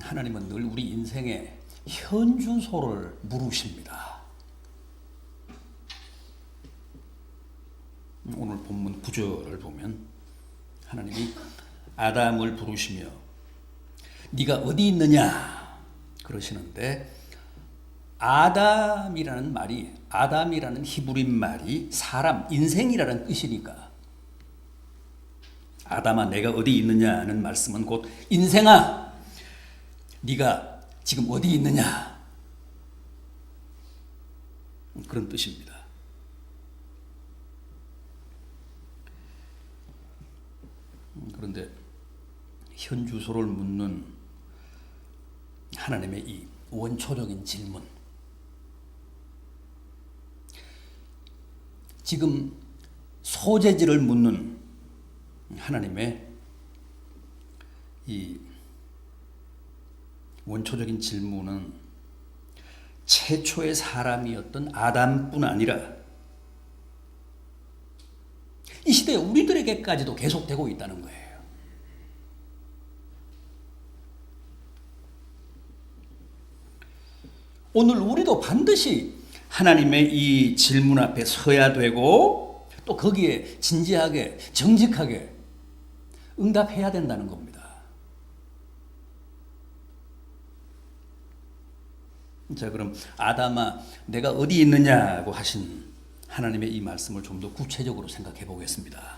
하나님은 늘 우리 인생의 현주소를 물으십니다. 오늘 본문 9절을 보면 하나님이 아담을 부르시며 네가 어디 있느냐 그러시는데 아담이라는 말이 아담이라는 히브리인 말이 사람 인생이라는 뜻이니까 아담아 내가 어디 있느냐는 말씀은 곧 인생아 네가 지금 어디 있느냐 그런 뜻입니다. 그런데 현 주소를 묻는 하나님의 이 원초적인 질문. 지금 소재지를 묻는 하나님의 이 원초적인 질문은 최초의 사람이었던 아담뿐 아니라 이 시대 우리들에게까지도 계속되고 있다는 거예요. 오늘 우리도 반드시 하나님의 이 질문 앞에 서야 되고 또 거기에 진지하게 정직하게 응답해야 된다는 겁니다. 자, 그럼 아담아, 내가 어디 있느냐고 하신 하나님의 이 말씀을 좀 더 구체적으로 생각해 보겠습니다.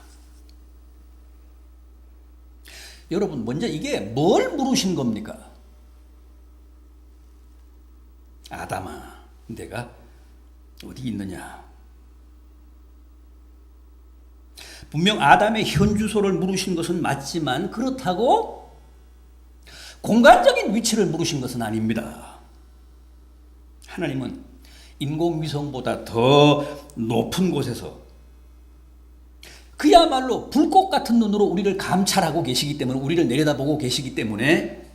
여러분, 먼저 이게 뭘 물으신 겁니까? 아담아, 내가 어디 있느냐? 분명 아담의 현 주소를 물으신 것은 맞지만 그렇다고 공간적인 위치를 물으신 것은 아닙니다. 하나님은 인공위성보다 더 높은 곳에서 그야말로 불꽃 같은 눈으로 우리를 감찰하고 계시기 때문에 우리를 내려다보고 계시기 때문에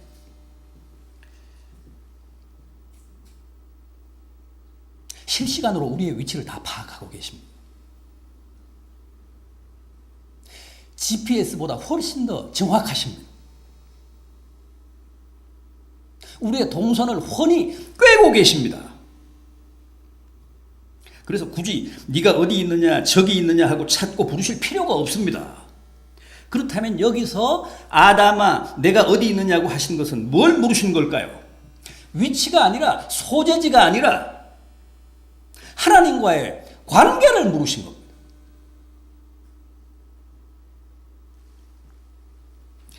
실시간으로 우리의 위치를 다 파악하고 계십니다. GPS보다 훨씬 더 정확하십니다. 우리의 동선을 훤히 꿰고 계십니다. 그래서 굳이 네가 어디 있느냐 저기 있느냐 하고 찾고 부르실 필요가 없습니다. 그렇다면 여기서 아담아 내가 어디 있느냐고 하신 것은 뭘 물으신 걸까요? 위치가 아니라 소재지가 아니라 하나님과의 관계를 물으신 겁니다.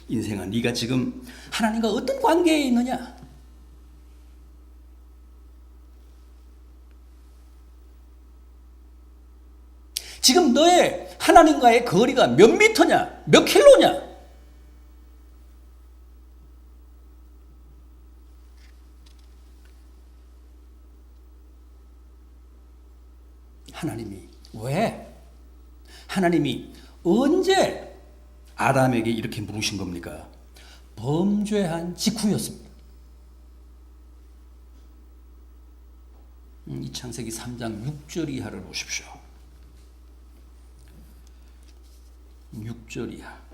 인생아 네가 지금 하나님과 어떤 관계에 있느냐? 지금 너의 하나님과의 거리가 몇 미터냐? 몇 킬로냐? 하나님이 왜? 하나님이 언제 아담에게 이렇게 물으신 겁니까? 범죄한 직후였습니다. 음, 이 창세기 3장 6절 이하를 보십시오. 6절 이하.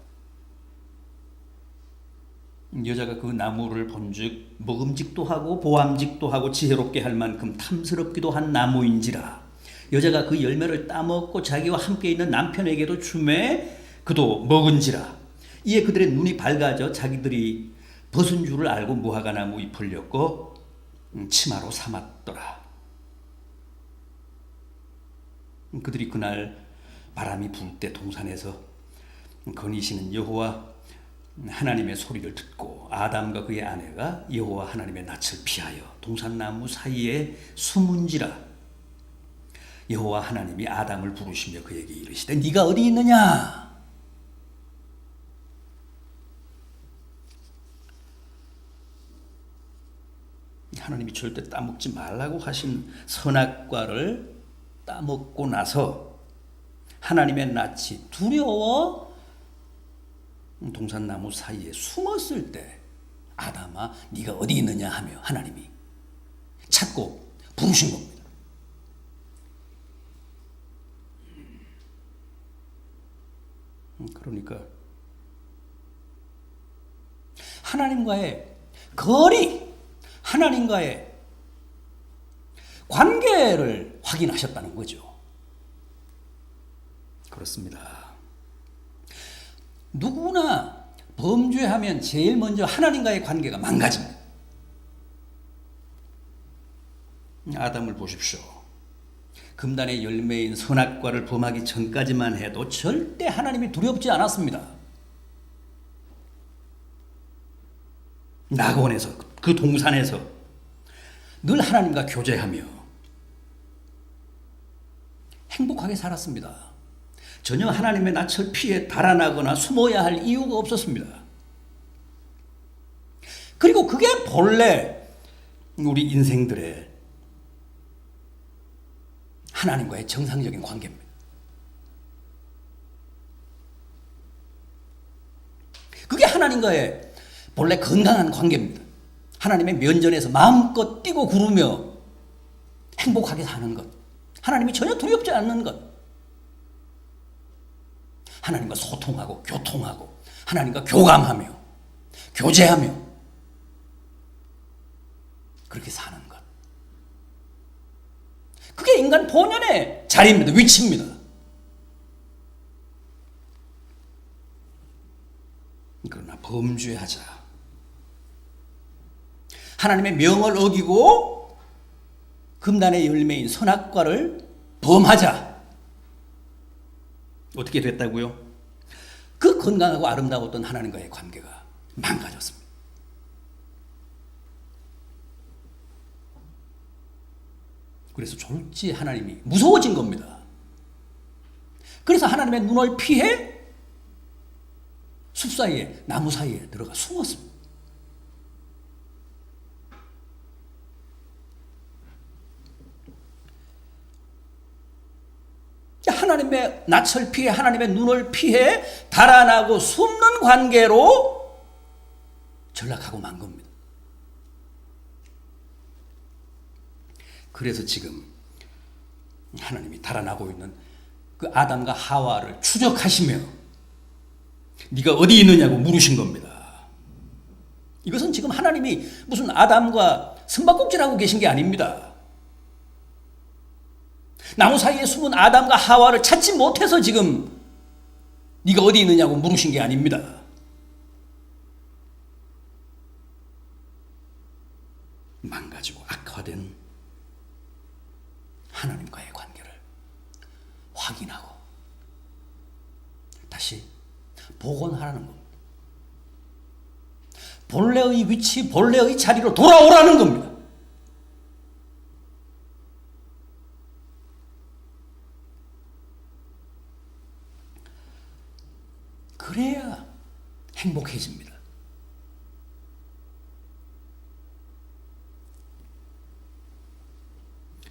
여자가 그 나무를 본즉 먹음직도 하고 보암직도 하고 지혜롭게 할 만큼 탐스럽기도 한 나무인지라. 여자가 그 열매를 따먹고 자기와 함께 있는 남편에게도 주매 그도 먹은지라. 이에 그들의 눈이 밝아져 자기들이 벗은 줄을 알고 무화과 나무 잎을 엮고 음, 치마로 삼았더라. 그들이 그날 바람이 불 때 동산에서 거니시는 여호와 하나님의 소리를 듣고 아담과 그의 아내가 여호와 하나님의 낯을 피하여 동산나무 사이에 숨은지라. 여호와 하나님이 아담을 부르시며 그에게 이르시되 네가 어디 있느냐? 하나님이 절대 따먹지 말라고 하신 선악과를 따먹고 나서 하나님의 낯이 두려워 동산나무 사이에 숨었을 때 아담아 네가 어디 있느냐 하며 하나님이 찾고 부르신 겁니다. 그러니까 하나님과의 거리, 하나님과의 관계를 확인하셨다는 거죠. 그렇습니다. 누구나 범죄하면 제일 먼저 하나님과의 관계가 망가집니다. 아담을 보십시오. 금단의 열매인 선악과를 범하기 전까지만 해도 절대 하나님이 두렵지 않았습니다. 낙원에서 그 동산에서 늘 하나님과 교제하며 행복하게 살았습니다. 전혀 하나님의 낯을 피해 달아나거나 숨어야 할 이유가 없었습니다. 그리고 그게 본래 우리 인생들의 하나님과의 정상적인 관계입니다. 그게 하나님과의 본래 건강한 관계입니다. 하나님의 면전에서 마음껏 뛰고 구르며 행복하게 사는 것. 하나님이 전혀 두렵지 않는 것. 하나님과 소통하고 교통하고 하나님과 교감하며 교제하며 그렇게 사는 것. 그게 인간 본연의 자리입니다. 위치입니다. 그러나 범죄하자. 하나님의 명을 어기고 금단의 열매인 선악과를 범하자. 어떻게 됐다고요? 그 건강하고 아름다웠던 하나님과의 관계가 망가졌습니다. 그래서 졸지 하나님이 무서워진 겁니다. 그래서 하나님의 눈을 피해 숲 사이에 나무 사이에 들어가 숨었습니다. 하나님의 낯을 피해 하나님의 눈을 피해 달아나고 숨는 관계로 전락하고 만 겁니다. 그래서 지금 하나님이 달아나고 있는 그 아담과 하와를 추적하시며 네가 어디 있느냐고 물으신 겁니다. 이것은 지금 하나님이 무슨 아담과 숨바꼭질하고 계신 게 아닙니다. 나무 사이에 숨은 아담과 하와를 찾지 못해서 지금 네가 어디 있느냐고 물으신 게 아닙니다. 망가지고 악화된 하나님과의 관계를 확인하고 다시 복원하라는 겁니다. 본래의 위치, 본래의 자리로 돌아오라는 겁니다. 그래야 행복해집니다.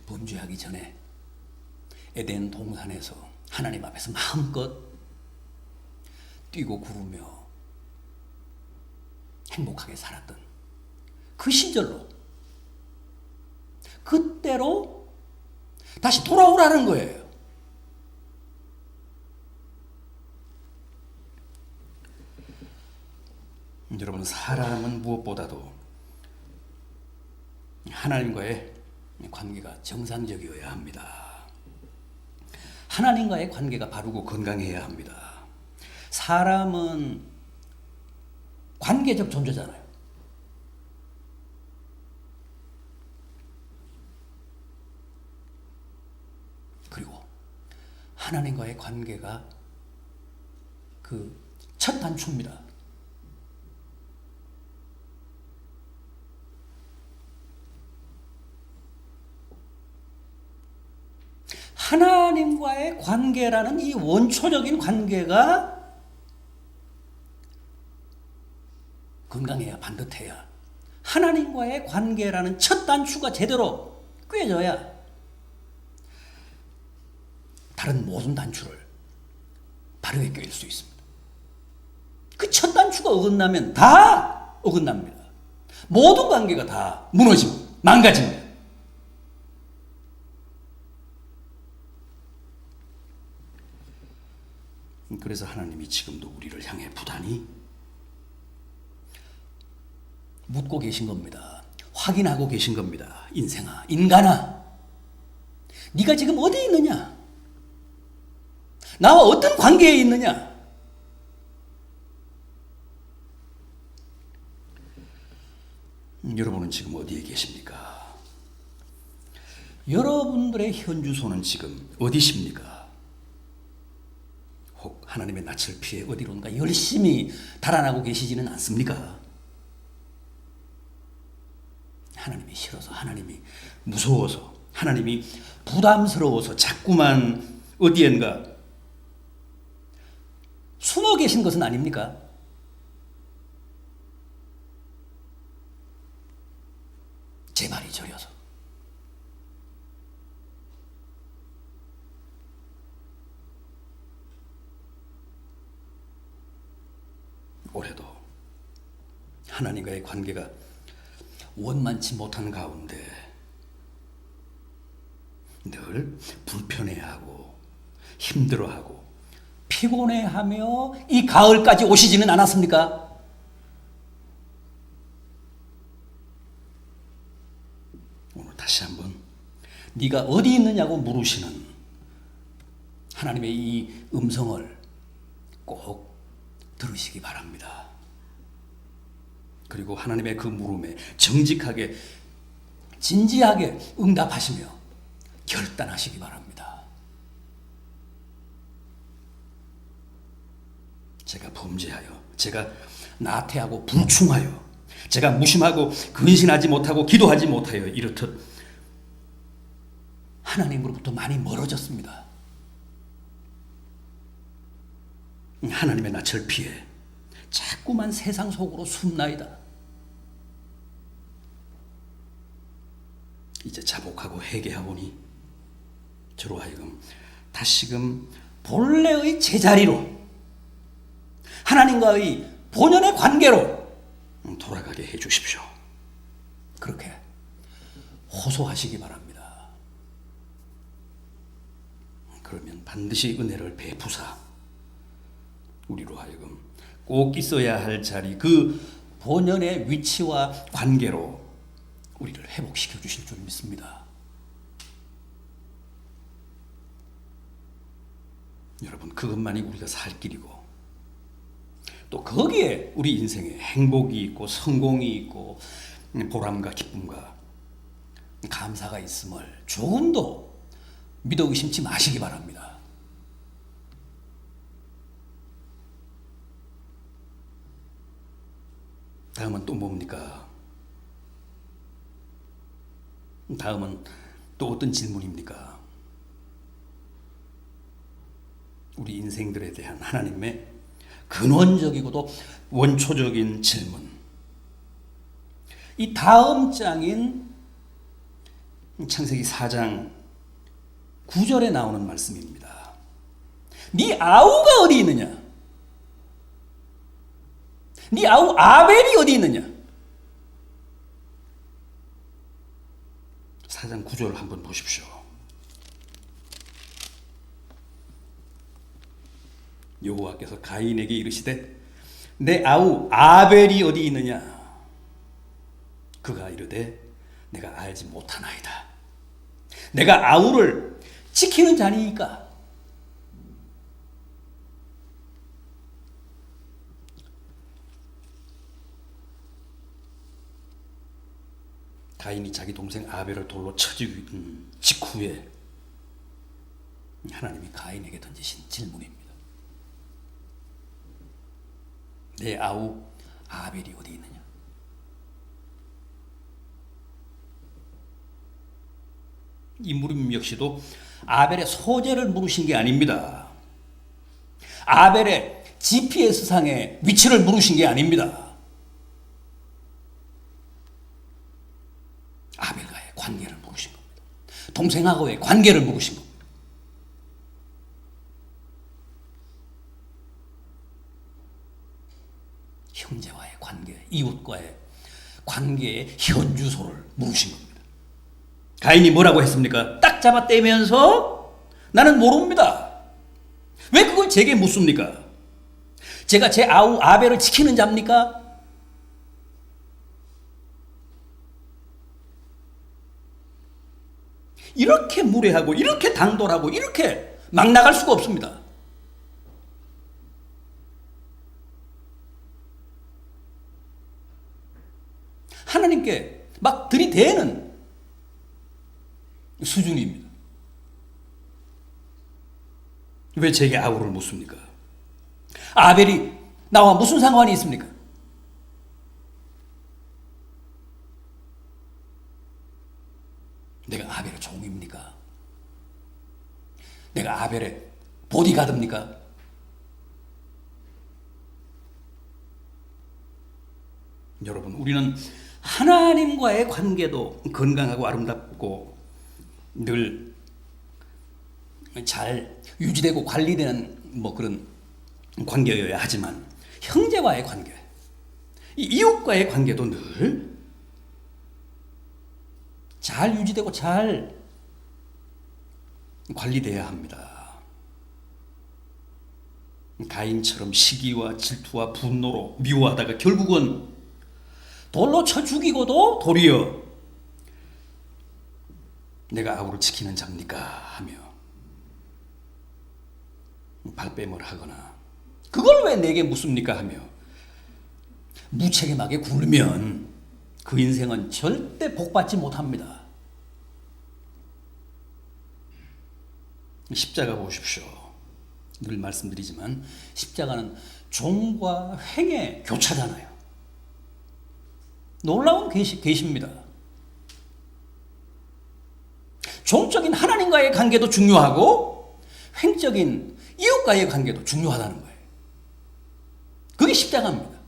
범죄하기 전에 에덴 동산에서 하나님 앞에서 마음껏 뛰고 구르며 행복하게 살았던 그 시절로 그때로 다시 돌아오라는 거예요. 여러분 사람은 무엇보다도 하나님과의 관계가 정상적이어야 합니다. 하나님과의 관계가 바르고 건강해야 합니다. 사람은 관계적 존재잖아요. 그리고 하나님과의 관계가 그 첫 단추입니다. 하나님과의 관계라는 이 원초적인 관계가 건강해야 반듯해야 하나님과의 관계라는 첫 단추가 제대로 꿰져야 다른 모든 단추를 바르게 꿰일 수 있습니다. 그 첫 단추가 어긋나면 다 어긋납니다. 모든 관계가 다 무너집니다. 망가집니다. 그래서 하나님이 지금도 우리를 향해 부단히 묻고 계신 겁니다. 확인하고 계신 겁니다. 인생아, 인간아. 네가 지금 어디 있느냐? 나와 어떤 관계에 있느냐? 음, 여러분은 지금 어디에 계십니까? 여러분들의 현주소는 지금 어디십니까? 혹 하나님의 낯을 피해 어디론가 열심히 달아나고 계시지는 않습니까? 하나님이 싫어서 하나님이 무서워서 하나님이 부담스러워서 자꾸만 어디엔가 숨어 계신 것은 아닙니까? 제 말이 저려서 올해도 하나님과의 관계가 원만치 못한 가운데 늘 불편해하고 힘들어하고 피곤해하며 이 가을까지 오시지는 않았습니까? 오늘 다시 한번 네가 어디 있느냐고 물으시는 하나님의 이 음성을 꼭 들으시기 바랍니다. 그리고 하나님의 그 물음에 정직하게 진지하게 응답하시며 결단하시기 바랍니다. 제가 범죄하여 제가 나태하고 불충하여 제가 무심하고 근신하지 못하고 기도하지 못하여 이렇듯 하나님으로부터 많이 멀어졌습니다. 하나님의 낯을 피해 자꾸만 세상 속으로 숨나이다. 이제 자복하고 회개하오니 저로 하여금 다시금 본래의 제자리로 하나님과의 본연의 관계로 돌아가게 해 주십시오. 그렇게 호소하시기 바랍니다. 그러면 반드시 은혜를 베푸사 우리로 하여금 꼭 있어야 할 자리 그 본연의 위치와 관계로 우리를 회복시켜 주실 줄 믿습니다. 여러분 그것만이 우리가 살 길이고 또 거기에 우리 인생에 행복이 있고 성공이 있고 보람과 기쁨과 감사가 있음을 조금도 믿어 의심치 마시기 바랍니다. 다음은 또 뭡니까? 다음은 또 어떤 질문입니까? 우리 인생들에 대한 하나님의 근원적이고도 원초적인 질문. 이 다음 장인 창세기 4장 9절에 나오는 말씀입니다. 네 아우가 어디 있느냐? 네 아우 아벨이 어디 있느냐? 4장 9절 한번 보십시오. 여호와께서 가인에게 이르시되 내 아우 아벨이 어디 있느냐? 그가 이르되 내가 알지 못하나이다. 내가 아우를 지키는 자니까 가인이 자기 동생 아벨을 돌로 음, 직후에 하나님이 가인에게 던지신 질문입니다. 내 아우 아벨이 어디 있느냐? 이 물음 역시도 아벨의 소재를 물으신 게 아닙니다. 아벨의 GPS상의 위치를 물으신 게 아닙니다. 아벨과의 관계를 물으신 겁니다. 동생하고의 관계를 물으신 겁니다. 형제와의 관계, 이웃과의 관계의 현주소를 물으신 겁니다. 가인이 뭐라고 했습니까? 딱 잡아 떼면서 나는 모릅니다. 왜 그걸 제게 묻습니까? 제가 제 아우 아벨을 지키는 자입니까? 이렇게 무례하고 이렇게 당돌하고 이렇게 막 나갈 수가 없습니다. 하나님께 막 들이대는 수준입니다. 왜 제게 아우를 묻습니까? 아벨이 나와 무슨 상관이 있습니까? 내가 아벨의 종입니까? 내가 아벨의 보디가드입니까? 여러분, 우리는 하나님과의 관계도 건강하고 아름답고 늘 잘 유지되고 관리되는 뭐 그런 관계여야 하지만 형제와의 관계, 이 이웃과의 관계도 늘 잘 유지되고 잘 관리돼야 합니다. 가인처럼 시기와 질투와 분노로 미워하다가 결국은 돌로 쳐 죽이고도 도리어 내가 아우를 지키는 자입니까 하며 발뺌을 하거나 그걸 왜 내게 묻습니까 하며 무책임하게 굴면 그 인생은 절대 복받지 못합니다. 십자가 보십시오. 늘 말씀드리지만 십자가는 종과 횡의 교차잖아요. 놀라운 계시, 계시입니다. 종적인 하나님과의 관계도 중요하고 횡적인 이웃과의 관계도 중요하다는 거예요. 그게 십자가입니다.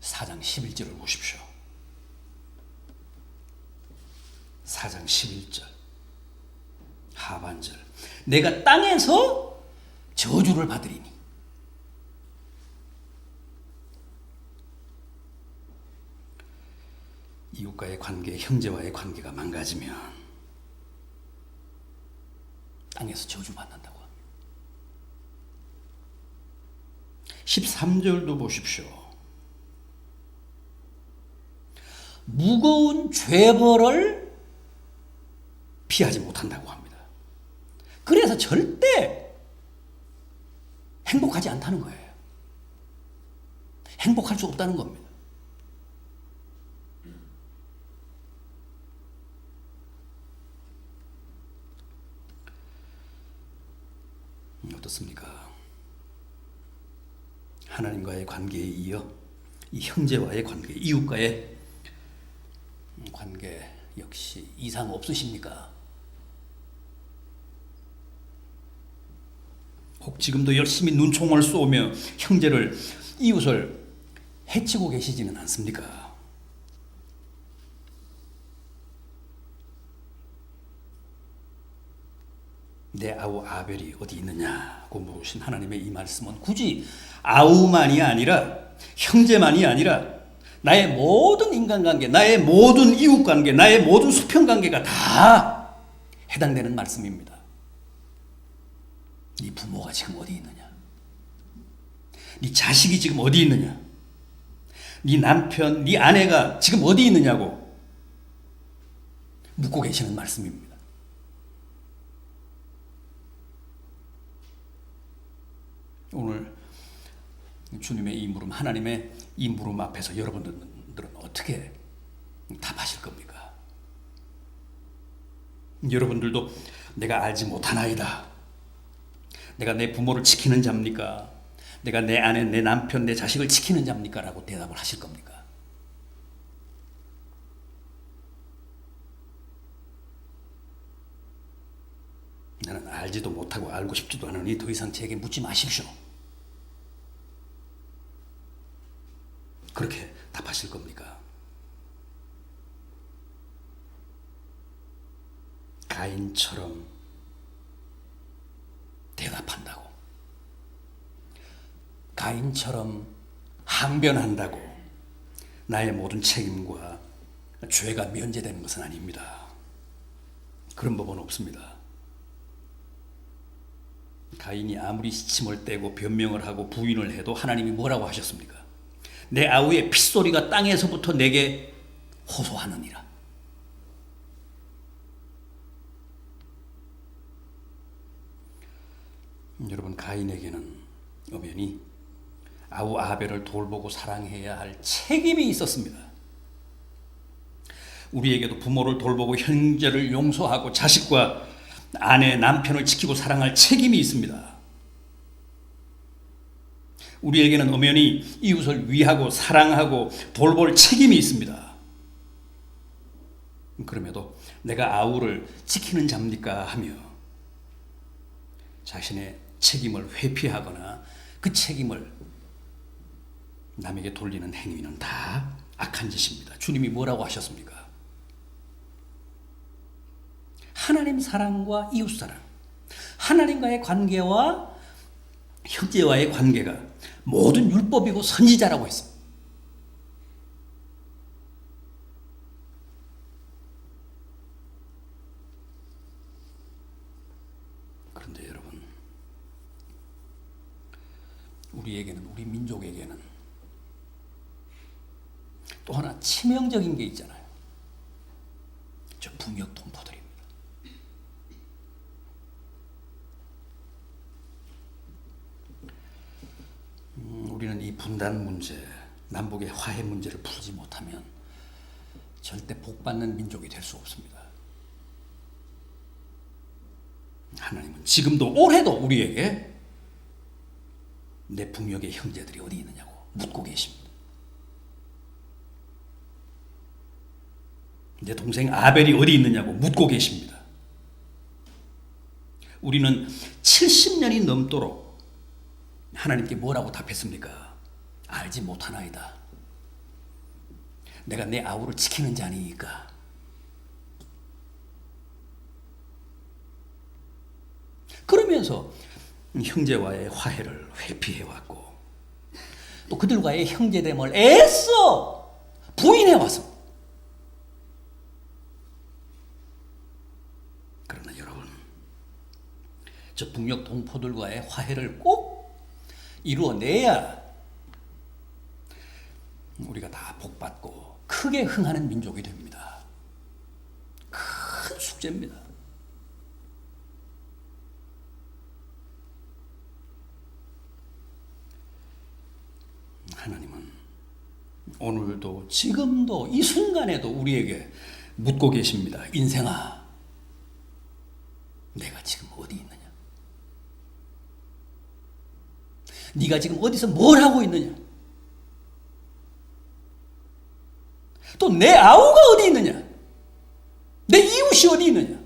사장 11절을 보십시오. 사장 11절. 하반절. 내가 땅에서 저주를 받으리니. 이웃과의 관계, 형제와의 관계가 망가지면 땅에서 저주받는다고 합니다. 13절도 보십시오. 무거운 죄벌을 피하지 못한다고 합니다. 그래서 절대 행복하지 않다는 거예요. 행복할 수 없다는 겁니다. 어떻습니까? 하나님과의 관계에 이어 이 형제와의 관계, 이웃과의 관계 역시 이상 없으십니까? 혹 지금도 열심히 눈총을 쏘며 형제를 이웃을 해치고 계시지는 않습니까? 내 아우 아벨이 어디 있느냐고 물으신 하나님의 이 말씀은 굳이 아우만이 아니라 형제만이 아니라 나의 모든 인간관계, 나의 모든 이웃관계, 나의 모든 수평관계가 다 해당되는 말씀입니다. 네 부모가 지금 어디 있느냐? 네 자식이 지금 어디 있느냐? 네 남편, 네 아내가 지금 어디 있느냐고 묻고 계시는 말씀입니다. 오늘 주님의 이 물음, 하나님의 이 물음 앞에서 여러분들은 어떻게 답하실 겁니까? 여러분들도 내가 알지 못하나이다. 내가 내 부모를 지키는 자입니까? 내가 내 아내, 내 남편, 내 자식을 지키는 자입니까? 라고 대답을 하실 겁니까? 나는 알지도 못하고 알고 싶지도 않으니 더 이상 제게 묻지 마십시오. 그렇게 답하실 겁니까? 가인처럼 대답한다고. 가인처럼 항변한다고. 나의 모든 책임과 죄가 면제되는 것은 아닙니다. 그런 법은 없습니다. 가인이 아무리 시침을 떼고 변명을 하고 부인을 해도 하나님이 뭐라고 하셨습니까? 내 아우의 핏소리가 땅에서부터 내게 호소하느니라. 여러분 가인에게는 엄연히 아우 아벨을 돌보고 사랑해야 할 책임이 있었습니다. 우리에게도 부모를 돌보고 형제를 용서하고 자식과 아내, 남편을 지키고 사랑할 책임이 있습니다. 우리에게는 엄연히 이웃을 위하고 사랑하고 돌볼 책임이 있습니다. 그럼에도 내가 아우를 지키는 자입니까 하며 자신의 책임을 회피하거나 그 책임을 남에게 돌리는 행위는 다 악한 짓입니다. 주님이 뭐라고 하셨습니까? 하나님 사랑과 이웃 사랑, 하나님과의 관계와 형제와의 관계가 모든 율법이고 선지자라고 했습니다. 그런데 여러분, 우리에게는 우리 민족에게는 또 하나 치명적인 게 있잖아요. 저 북녘 동포들입니다. 음, 우리는 이 분단 문제, 남북의 화해 문제를 풀지 못하면 절대 복받는 민족이 될 수 없습니다. 하나님은 지금도 올해도 우리에게 내 북녘의 형제들이 어디 있느냐고 묻고 계십니다. 내 동생 아벨이 어디 있느냐고 묻고 계십니다. 우리는 70년이 넘도록 하나님께 뭐라고 답했습니까? 알지 못하나이다. 내가 내 아우를 지키는 자니까. 그러면서 형제와의 화해를 회피해 왔고 또 그들과의 형제됨을 애써 부인해 왔습니다. 그러나 여러분, 저 북녘 동포들과의 화해를 꼭 이루어내야 우리가 다 복받고 크게 흥하는 민족이 됩니다. 큰 숙제입니다. 하나님은 오늘도 지금도 이 순간에도 우리에게 묻고 계십니다. 인생아, 내가 지금 어디 있느냐? 네가 지금 어디서 뭘 하고 있느냐? 또 내 아우가 어디 있느냐? 내 이웃이 어디 있느냐?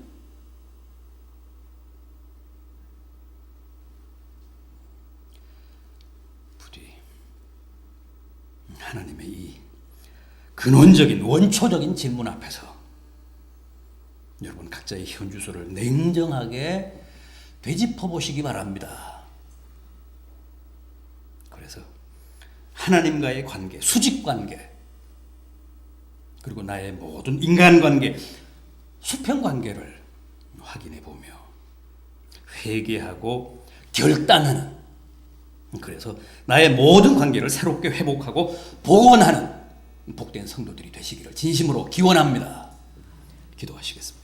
부디 하나님의 이 근원적인 원초적인 질문 앞에서 여러분 각자의 현 주소를 냉정하게 되짚어 보시기 바랍니다. 그래서 하나님과의 관계, 수직 관계, 그리고 나의 모든 인간 관계, 수평 관계를 확인해 보며 회개하고 결단하는 그래서 나의 모든 관계를 새롭게 회복하고 복원하는 복된 성도들이 되시기를 진심으로 기원합니다. 기도하시겠습니다.